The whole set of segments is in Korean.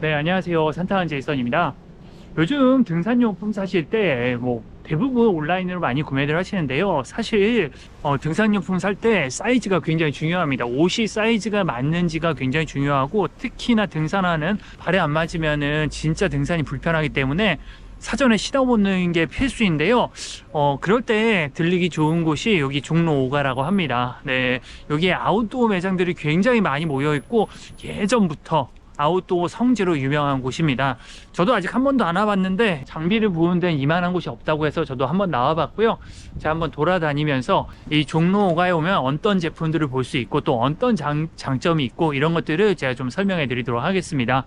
네, 안녕하세요. 산타한 제이선입니다. 요즘 등산용품 사실 때 뭐 대부분 온라인으로 많이 구매를 하시는데요. 사실 어, 등산용품 살 때 사이즈가 굉장히 중요합니다. 옷이 사이즈가 맞는지가 굉장히 중요하고 특히나 등산화는 발에 안 맞으면은 진짜 등산이 불편하기 때문에 사전에 신어보는 게 필수인데요. 어, 그럴 때 들리기 좋은 곳이 여기 종로 5가라고 합니다. 네, 여기에 아웃도어 매장들이 굉장히 많이 모여 있고 예전부터 아웃도어 성지로 유명한 곳입니다. 저도 아직 한 번도 안 와봤는데 장비를 부은 데는 이만한 곳이 없다고 해서 저도 한번 나와봤고요. 제가 한번 돌아다니면서 이 종로 5가에 오면 어떤 제품들을 볼 수 있고 또 어떤 장, 장점이 있고 이런 것들을 제가 좀 설명해 드리도록 하겠습니다.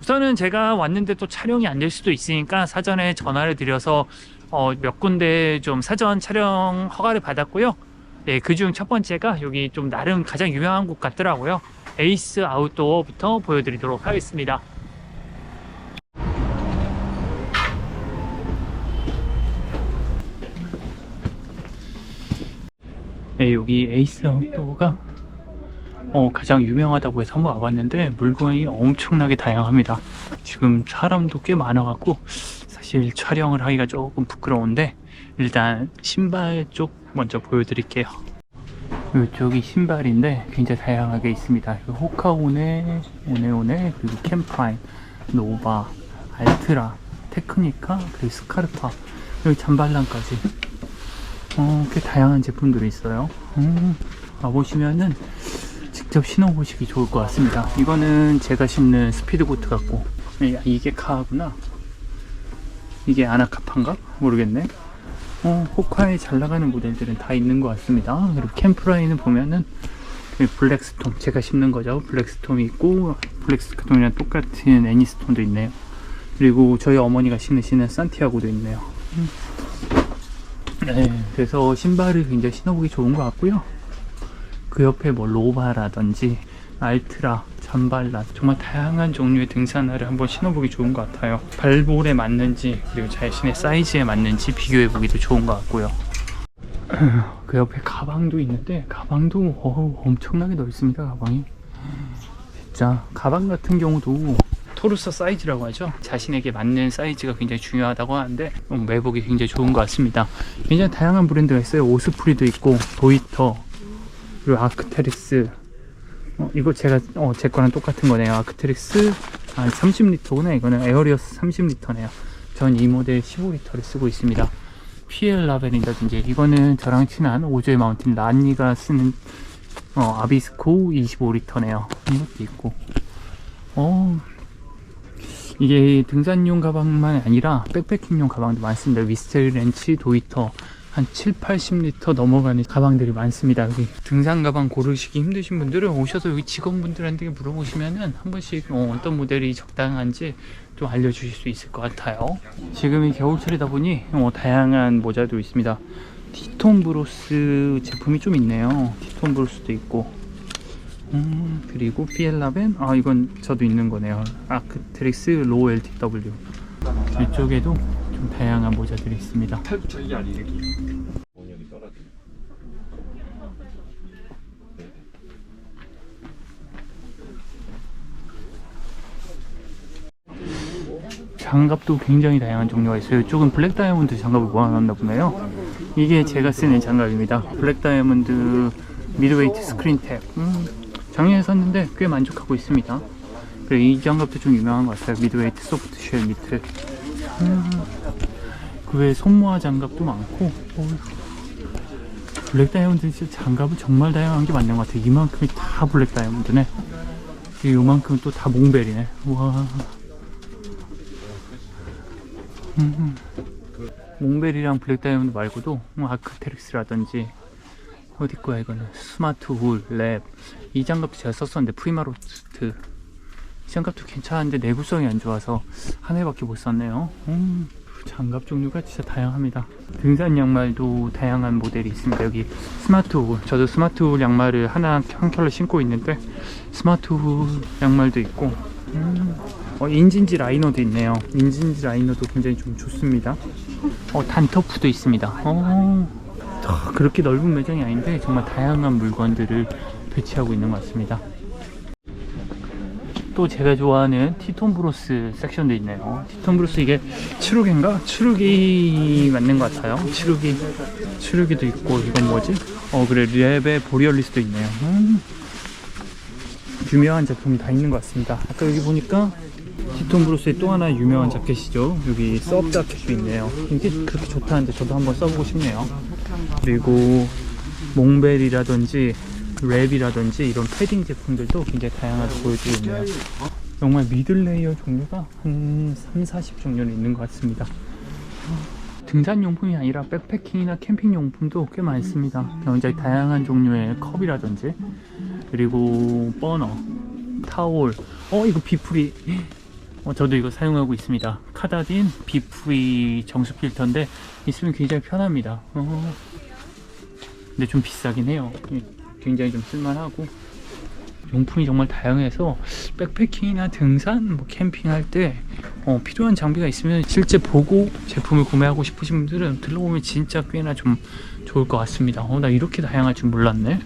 우선은 제가 왔는데 또 촬영이 안 될 수도 있으니까 사전에 전화를 드려서 어, 몇 군데 좀 사전 촬영 허가를 받았고요. 네, 그중 첫 번째가 여기 좀 나름 가장 유명한 곳 같더라고요. 에이스 아웃도어부터 보여드리도록 하겠습니다. 네, 여기 에이스 아웃도어가 어, 가장 유명하다고 해서 한번 와봤는데 물건이 엄청나게 다양합니다. 지금 사람도 꽤 많아갖고 사실 촬영을 하기가 조금 부끄러운데 일단 신발 쪽 먼저 보여드릴게요. 이쪽이 신발인데 굉장히 다양하게 있습니다. 그 호카오네, 오네오네, 그리고 캠프라인, 노바, 알트라, 테크니카, 그리고 스카르파, 여기 잠발란까지 어, 꽤 다양한 제품들이 있어요. 음, 와보시면은 직접 신어보시기 좋을 것 같습니다. 이거는 제가 신는 스피드보트 같고 네, 이게 카구나. 이게 아나카파인가? 모르겠네. 어, 호카에 잘 나가는 모델들은 다 있는 것 같습니다. 그리고 캠프라인을 보면은 그 블랙스톰 제가 신는 거죠. 블랙스톰이 있고 블랙스톰이랑 똑같은 애니스톰도 있네요. 그리고 저희 어머니가 신으시는 산티아고도 있네요. 음. 네, 그래서 신발을 굉장히 신어보기 좋은 것 같고요. 그 옆에 뭐 로바라든지 알트라, 잠발라 정말 다양한 종류의 등산화를 한번 신어보기 좋은 것 같아요. 발볼에 맞는지 그리고 자신의 사이즈에 맞는지 비교해보기도 좋은 것 같고요. 그 옆에 가방도 있는데 가방도 어우, 엄청나게 넓습니다. 가방이 진짜 가방 같은 경우도 토르서 사이즈라고 하죠. 자신에게 맞는 사이즈가 굉장히 중요하다고 하는데 어, 매복이 굉장히 좋은 것 같습니다. 굉장히 다양한 브랜드가 있어요. 오스프리도 있고 도이터 그리고 아크테릭스 어, 이거 제가 어, 제 거랑 똑같은 거네요. 아크테릭스 아, 30리터구나. 이거는 에어리어스 30리터네요. 전 이 모델 15리터를 쓰고 있습니다. PL 라벨이라든지 이거는 저랑 친한 오조의 마운틴 란니가 쓰는 어, 아비스코 25리터네요. 이것도 있고 어 이게 등산용 가방만 아니라 백패킹용 가방도 많습니다. 위스텔 렌치 도이터 한 7, 80리터 넘어가는 가방들이 많습니다. 여기 등산 가방 고르시기 힘드신 분들은 오셔서 여기 직원분들한테 물어보시면은 한 번씩 어, 떤 모델이 적당한지 좀 알려주실 수 있을 것 같아요. 지금이 겨울철이다 보니 어, 다양한 모자도 있습니다. 티톤 브로스 제품이 좀 있네요. 티톤 브로스도 있고 음, 그리고 피엘라벤 아 이건 저도 있는 거네요. 아크트릭스 로우 LTW 이쪽에도 좀 다양한 모자들이 있습니다. 팔부터 이게 아니에요. 원형이 떨어져. 장갑도 굉장히 다양한 종류가 있어요. 이쪽은 블랙 다이아몬드 장갑을 모아놨나 보네요. 이게 제가 쓰는 장갑입니다. 블랙 다이아몬드 미드웨이트 스크린 탭. 음, 작년에 샀는데 꽤 만족하고 있습니다. 그리고 이 장갑도 좀 유명한 것 같아요. 미드웨이트 소프트 쉘 미트. 음, 그 외에 손모아 장갑도 많고. 블랙 다이아몬드 진짜 장갑은 정말 다양한 게 맞는 것 같아요. 이만큼이 다 블랙 다이아몬드네. 요만큼은 또 다 몽벨이네. 와. 음. 몽벨이랑 블랙 다이아몬드 말고도 뭐 아크테릭스라든지 어디 거야 이거는 스마트 홀랩이 장갑도 제가 썼었는데 프리마로스트 이 장갑도 괜찮은데 내구성이 안 좋아서 한 회밖에 못 썼네요 음, 장갑 종류가 진짜 다양합니다 등산 양말도 다양한 모델이 있습니다 여기 스마트 홀 저도 스마트 홀 양말을 하나 한 켤레 신고 있는데 스마트 홀 양말도 있고 음, 어, 인진지 라이너도 있네요. 인진지 라이너도 굉장히 좀 좋습니다. 어, 단터프도 있습니다. 어, 더 그렇게 넓은 매장이 아닌데 정말 다양한 물건들을 배치하고 있는 것 같습니다. 또 제가 좋아하는 티톤 브로스 섹션도 있네요. 티톤 브로스 이게 츠루기인가? 츠루기 맞는 것 같아요. 츠루기, 츠루기도 있고 이건 뭐지? 어 그래 랩의 보리얼리스도 있네요. 음. 유명한 제품이 다 있는 것 같습니다. 아까 여기 보니까 티톤 브루스의 또 하나 유명한 자켓이죠. 여기 섭 자켓도 있네요. 이게 그렇게 좋다는데 저도 한번 써보고 싶네요. 그리고 몽벨이라든지 랩이라든지 이런 패딩 제품들도 굉장히 다양하게 보여주고 있네요. 정말 미들 레이어 종류가 한 3, 40 종류는 있는 것 같습니다. 등산 용품이 아니라 백패킹이나 캠핑 용품도 꽤 많습니다. 굉장히 다양한 종류의 컵이라든지 그리고 버너, 타올. 어 이거 비프리. 어, 저도 이거 사용하고 있습니다. 카다딘 비프리 정수 필터인데 있으면 굉장히 편합니다. 어. 근데 좀 비싸긴 해요. 굉장히 좀 쓸만하고 용품이 정말 다양해서 백패킹이나 등산, 뭐 캠핑할 때 어, 필요한 장비가 있으면 실제 보고 제품을 구매하고 싶으신 분들은 들러보면 진짜 꽤나 좀 좋을 것 같습니다. 어, 나 이렇게 다양할 줄 몰랐네.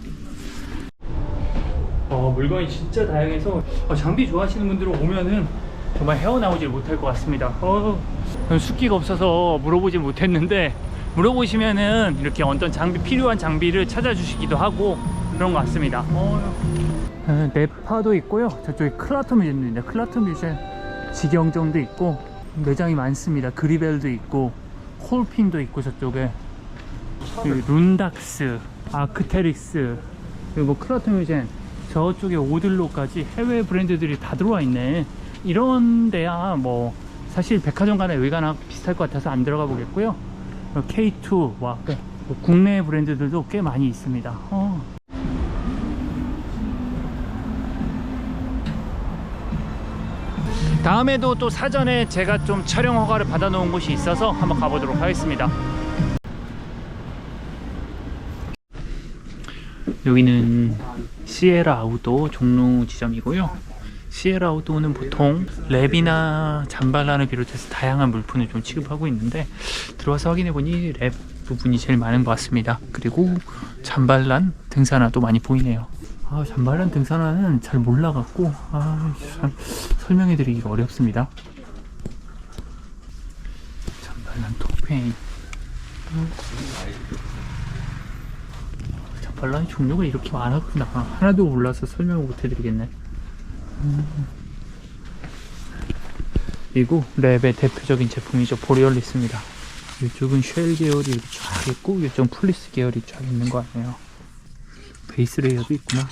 어, 물건이 진짜 다양해서 어, 장비 좋아하시는 분들은 오면은 정말 헤어나오질 못할 것 같습니다. 어, 숫기가 없어서 물어보지 못했는데 물어보시면은 이렇게 어떤 장비 필요한 장비를 찾아주시기도 하고 그런 것 같습니다. 어, 어, 네파도 있고요. 저쪽에 클라터 뮤지엄도 있는데 클라터 뮤지엄 직영점도 있고 매장이 많습니다. 그리벨도 있고 콜핀도 있고 저쪽에 그 룬닥스, 아크테릭스 그리고 뭐 클라터 뮤지엄 저쪽에 오들로까지 해외 브랜드들이 다 들어와 있네. 이런 데야 뭐 사실 백화점 여기 가나 비슷할 것 같아서 안 들어가 보겠고요. K2 와 국내 브랜드들도 꽤 많이 있습니다. 어. 다음에도 또 사전에 제가 좀 촬영 허가를 받아 놓은 곳이 있어서 한번 가보도록 하겠습니다. 여기는 시에라 아우도 종로 지점이고요. 시에라 아우도는 보통 랩이나 잠발란을 비롯해서 다양한 물품을 좀 취급하고 있는데 들어와서 확인해 보니 랩 부분이 제일 많은 것 같습니다. 그리고 잠발란 등산화도 많이 보이네요. 아, 잠발란 등산화는 잘 몰라갖고 아, 참 설명해 드리기가 어렵습니다. 잠발란 토페인. 잠발란의 종류가 이렇게 많았구나. 하나도 몰라서 설명을 못 해드리겠네. 음. 그리고 랩의 대표적인 제품이죠. 보리얼리스입니다. 이쪽은 쉘 계열이 쫙 있고 이쪽은 플리스 계열이 쫙 있는 거 같네요. 베이스 레이어도 있구나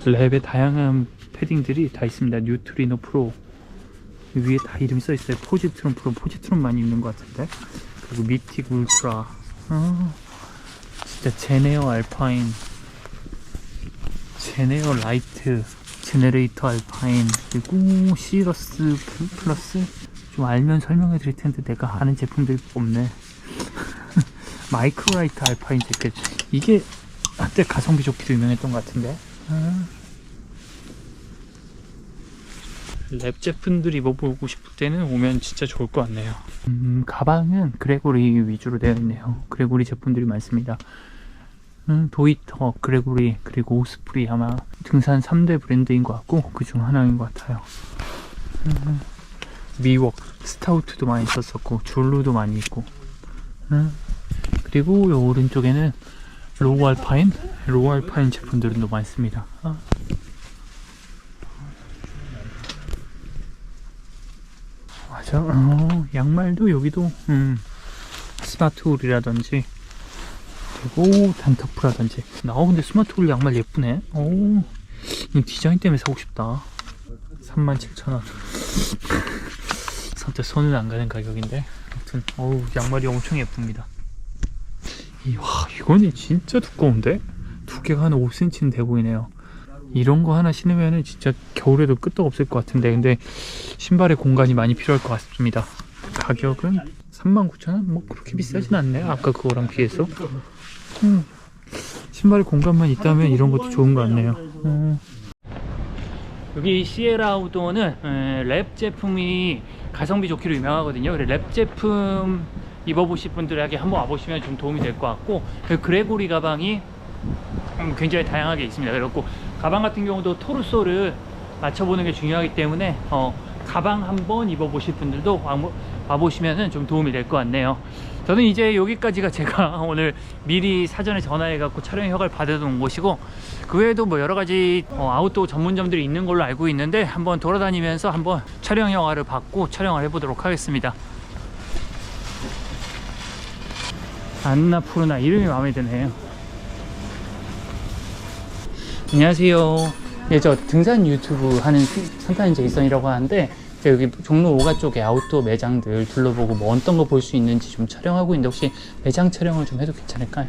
랩의 다양한 패딩들이 다 있습니다. 뉴트리노 프로. 위에 다 이름이 써 있어요. 포지트론 프로. 포지트론 많이 있는 것 같은데. 그리고 미틱 울트라. 아, 진짜 제네어 알파인. 제네어 라이트 제네레이터 알파인. 그리고 시러스 플러스. 좀 알면 설명해 드릴 텐데 내가 아는 제품들이 없네. 마이크로라이트 알파인 재킷. 이게 한때 가성비 좋기로 유명했던 것 같은데. 아. 랩 제품들 입어보고 싶을 때는 오면 진짜 좋을 것 같네요. 음, 가방은 그레고리 위주로 되어 있네요. 그레고리 제품들이 많습니다. 음, 도이터, 그레고리, 그리고 오스프리 아마 등산 3대 브랜드인 것 같고 그 중 하나인 것 같아요. 음, 미웍, 스타우트도 많이 썼었고 줄루도 많이 있고. 음, 그리고 요 오른쪽에는 로우 알파인, 로우 알파인 제품들도 많습니다 아. 맞아. 어, 양말도 여기도 음, 스마트홀이라든지 그리고 단터프라든지. 나 어, 근데 스마트홀 양말 예쁘네. 오, 이 디자인 때문에 사고 싶다. 37,000원. 선뜻 손은 안 가는 가격인데. 아무튼 어우 양말이 엄청 예쁩니다. 이, 와 이거는 진짜 두꺼운데? 두께가 한 5cm는 돼 보이네요. 이런 거 하나 신으면은 진짜 겨울에도 끄떡없을 것 같은데 근데 신발에 공간이 많이 필요할 것 같습니다 가격은 39,000원? 뭐 그렇게 비싸진 않네 아까 그거랑 비해서 음, 신발에 공간만 있다면 이런 것도 좋은 것 같네요 음. 여기 시에라 아우도어는 에, 랩 제품이 가성비 좋기로 유명하거든요 랩 제품 입어보실 분들에게 한번 와보시면 좀 도움이 될 것 같고 그 그레고리 가방이 음, 굉장히 다양하게 있습니다. 그렇고 가방 같은 경우도 토르소를 맞춰보는 게 중요하기 때문에 어, 가방 한번 입어보실 분들도 와보- 와보시면 좀 도움이 될 것 같네요. 저는 이제 여기까지가 제가 오늘 미리 사전에 전화해갖고 촬영 허가를 받아둔 곳이고 그 외에도 뭐 여러 가지 어, 아웃도어 전문점들이 있는 걸로 알고 있는데 한번 돌아다니면서 한번 촬영 허가를 받고 촬영을 해보도록 하겠습니다. 안나푸르나 이름이 마음에 드네요. 안녕하세요. 예, 저 등산 유튜브 하는 산타인 제이슨이라고 하는데 여기 종로 5가 쪽에 아웃도어 매장들 둘러보고 뭐 어떤 거 볼 수 있는지 좀 촬영하고 있는데 혹시 매장 촬영을 좀 해도 괜찮을까요?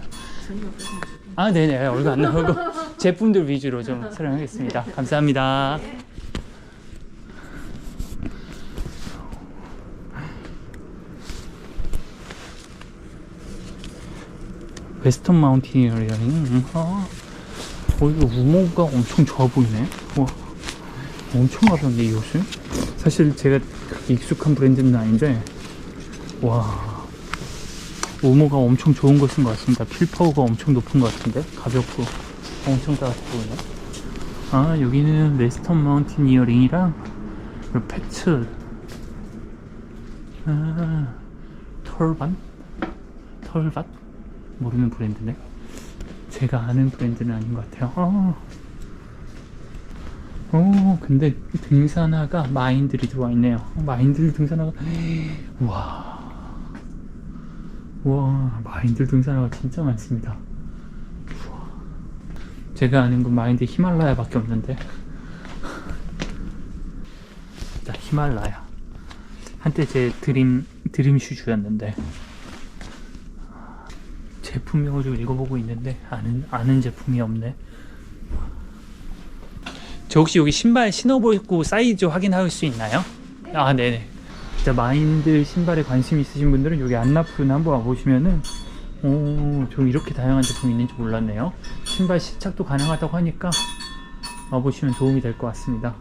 아, 네네. 얼굴 안 나오고 제품들 위주로 좀 촬영하겠습니다. 감사합니다. 웨스턴 마운틴이어링. 아, 어, 이거 우모가 엄청 좋아 보이네. 와, 엄청 가벼운데 이 옷은? 사실 제가 익숙한 브랜드는 아닌데, 와, 우모가 엄청 좋은 걸쓴것 같습니다. 필파워가 엄청 높은 것 같은데, 가볍고 엄청 따뜻해 보이네. 아, 여기는 웨스턴 마운틴 이어링이랑 그리고 패츠, 아, 털반, 털밭 모르는 브랜드네. 제가 아는 브랜드는 아닌 것 같아요. 어. 오, 근데 등산화가 마인들이 들어와 있네요. 마인들 등산화가, 와. 와, 마인들 등산화가 진짜 많습니다. 우와. 제가 아는 건 마인드 히말라야 밖에 없는데. 자, 히말라야. 한때 제 드림, 드림 슈즈였는데. 제품명을 좀 읽어보고 있는데 아는 아는 제품이 없네. 저 혹시 여기 신발 신어보고 사이즈 확인할 수 있나요? 아 네네. 진짜 마인드 신발에 관심 있으신 분들은 여기 안나푸르나 한번 와보시면은 오좀 이렇게 다양한 제품이 있는지 몰랐네요. 신발 시착도 가능하다고 하니까 와보시면 도움이 될 것 같습니다.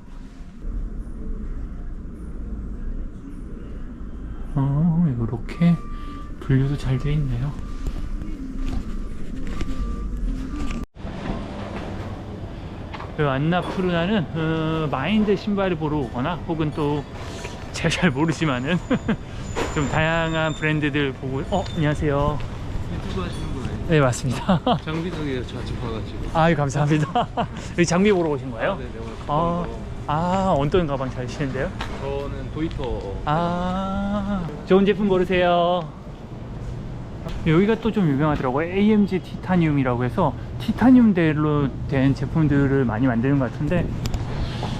어 이렇게 분류도 잘 돼 있네요. 그 안나푸르나는 어, 마인드 신발을 보러 오거나 혹은 또 제가 잘 모르지만은 좀 다양한 브랜드들 보고 어 안녕하세요 유튜브 하시는 거예요? 네 맞습니다 장비석에 같이 봐가지고. 아유 감사합니다 여기 장비 보러 오신 거예요? 네, 네, 오늘 아, 가방 아 어떤 가방 잘 쓰시는데요? 저는 도이터. 아 좋은 제품 고르세요 여기가 또 좀 유명하더라고요 AMG 티타늄이라고 해서 티타늄대로 된 제품들을 많이 만드는 것 같은데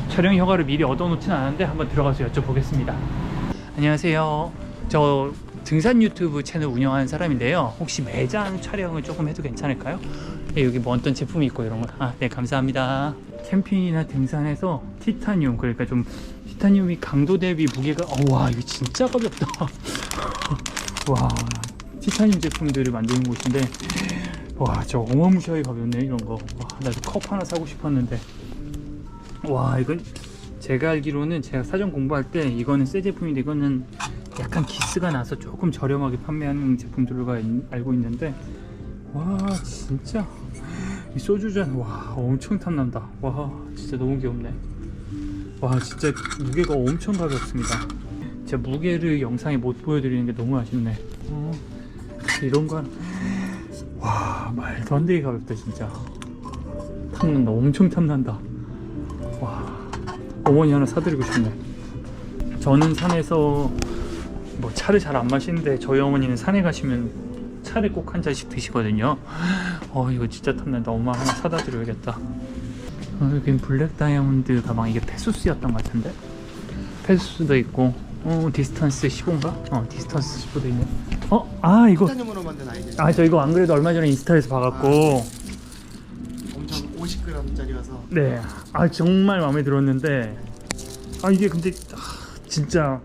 촬영 허가를 미리 얻어놓진 않았는데 한번 들어가서 여쭤보겠습니다 안녕하세요 저 등산 유튜브 채널 운영하는 사람인데요 혹시 매장 촬영을 조금 해도 괜찮을까요? 네, 여기 뭐 어떤 제품이 있고 이런 거. 아, 네, 감사합니다. 캠핑이나 등산에서 티타늄, 그러니까 좀 티타늄이 강도 대비 무게가, 어, 와, 이거 진짜 가볍다. 와, 티타늄 제품들을 만드는 곳인데, 와, 저 어마무시하게 가볍네, 이런 거. 와, 나도 컵 하나 사고 싶었는데. 와, 이건 제가 알기로는 제가 사전 공부할 때 이거는 새 제품인데 이거는 약간 기스가 나서 조금 저렴하게 판매하는 제품들로 알고 있는데, 와 진짜. 이 소주잔 와 엄청 탐난다. 와 진짜 너무 귀엽네. 와 진짜 무게가 엄청 가볍습니다. 제가 무게를 영상에 못 보여드리는 게 너무 아쉽네. 어, 이런 건 와 말도 안 되게 가볍다 진짜. 탐난다. 엄청 탐난다. 와 어머니 하나 사드리고 싶네. 저는 산에서 뭐 차를 잘 안 마시는데 저희 어머니는 산에 가시면 차를 꼭 한 잔씩 드시거든요. 어 이거 진짜 탐난다. 엄마 하나 사다 드려야겠다. 어, 여긴 블랙 다이아몬드 가방. 이게 페수스였던 것 같은데? 페수스도 있고 어 디스턴스 15인가? 어 디스턴스 15도 있네. 어 아 이거 티타늄으로 만든 아이들 아 저 이거 안 그래도 얼마 전에 인스타에서 봐갖고 엄청 50g짜리여서 네. 아 정말 마음에 들었는데 아 이게 근데 아, 진짜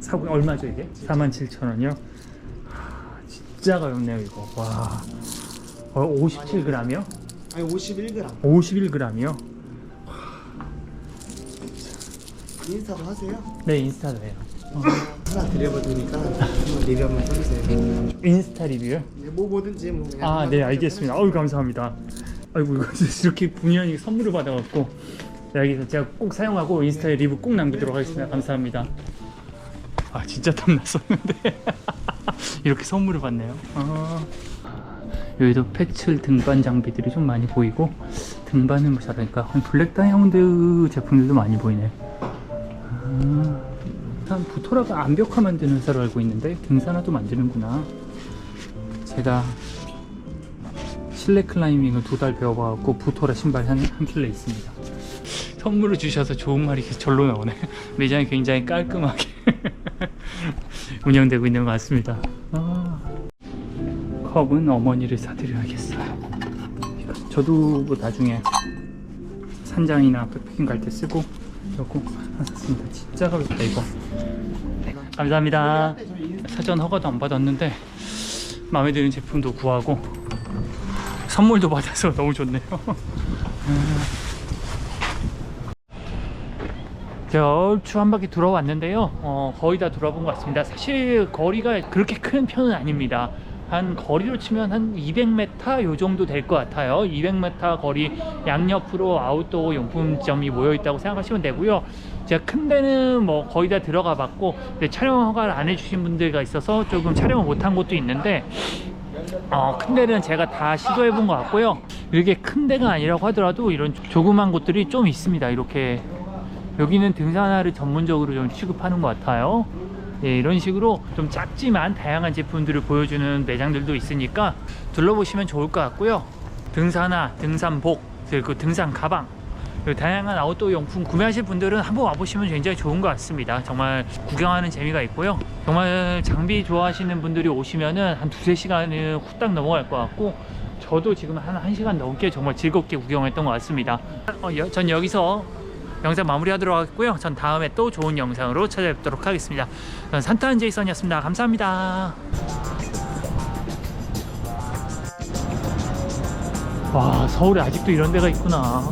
사고 얼마죠 이게? 47,000원이요? 진짜 가볍네요 이거. 와. 어, 57g이요? 아니 51g 51g이요? 인스타도 하세요? 네 인스타도 해요. 어, 하나 드려봐두니까 한번 리뷰 한번 써주세요 인스타 리뷰요? 네, 뭐 뭐든지 뭐 그냥 아 하나 네 알겠습니다. 어우 감사합니다. 아이고 이거 이렇게 분연히 선물을 받아갖고 여기서 제가 꼭 사용하고 인스타에 리뷰 꼭 남기도록 하겠습니다. 감사합니다. 아 진짜 탐났었는데 이렇게 선물을 받네요. 아. 여기도 패칠 등반 장비들이 좀 많이 보이고 등반을 뭐 잘하니까 블랙 다이아몬드 제품들도 많이 보이네. 아, 한 부토라가 암벽화 만드는 회사로 알고 있는데 등산화도 만드는구나. 제가 실내 클라이밍을 두 달 배워봐갖고 부토라 신발 한, 한 킬레 있습니다. 선물을 주셔서 좋은 말이 절로 나오네. 매장이 굉장히 깔끔하게 운영되고 있는 것 같습니다. 아. 컵은 어머니를 사드려야겠어요. 저도 뭐 나중에 산장이나 백패킹 갈 때 쓰고 하나 샀습니다. 진짜 가볍다 이거. 감사합니다. 사전 허가도 안 받았는데 마음에 드는 제품도 구하고 선물도 받아서 너무 좋네요. 제가 얼추 한 바퀴 돌아왔는데요. 어, 거의 다 돌아본 것 같습니다. 사실 거리가 그렇게 큰 편은 아닙니다. 한 거리로 치면 한 200m 요 정도 될 것 같아요. 200m 거리 양옆으로 아웃도어 용품점이 모여 있다고 생각하시면 되고요. 제가 큰 데는 뭐 거의 다 들어가 봤고 촬영 허가를 안 해주신 분들가 있어서 조금 촬영을 못한 곳도 있는데 어, 큰 데는 제가 다 시도해 본 것 같고요. 이렇게 큰 데가 아니라고 하더라도 이런 조그만 곳들이 좀 있습니다. 이렇게 여기는 등산화를 전문적으로 좀 취급하는 것 같아요. 예, 이런 식으로 좀 작지만 다양한 제품들을 보여주는 매장들도 있으니까 둘러보시면 좋을 것 같고요. 등산화, 등산복, 그리고 등산 가방, 다양한 아웃도어 용품 구매하실 분들은 한번 와보시면 굉장히 좋은 것 같습니다. 정말 구경하는 재미가 있고요. 정말 장비 좋아하시는 분들이 오시면은 한 두세 시간은 후딱 넘어갈 것 같고 저도 지금 한 1시간 넘게 정말 즐겁게 구경했던 것 같습니다. 어, 여- 전 여기서 영상 마무리하도록 하겠고요. 전 다음에 또 좋은 영상으로 찾아뵙도록 하겠습니다. 전 산타한 제이선이었습니다. 감사합니다. 와 서울에 아직도 이런 데가 있구나.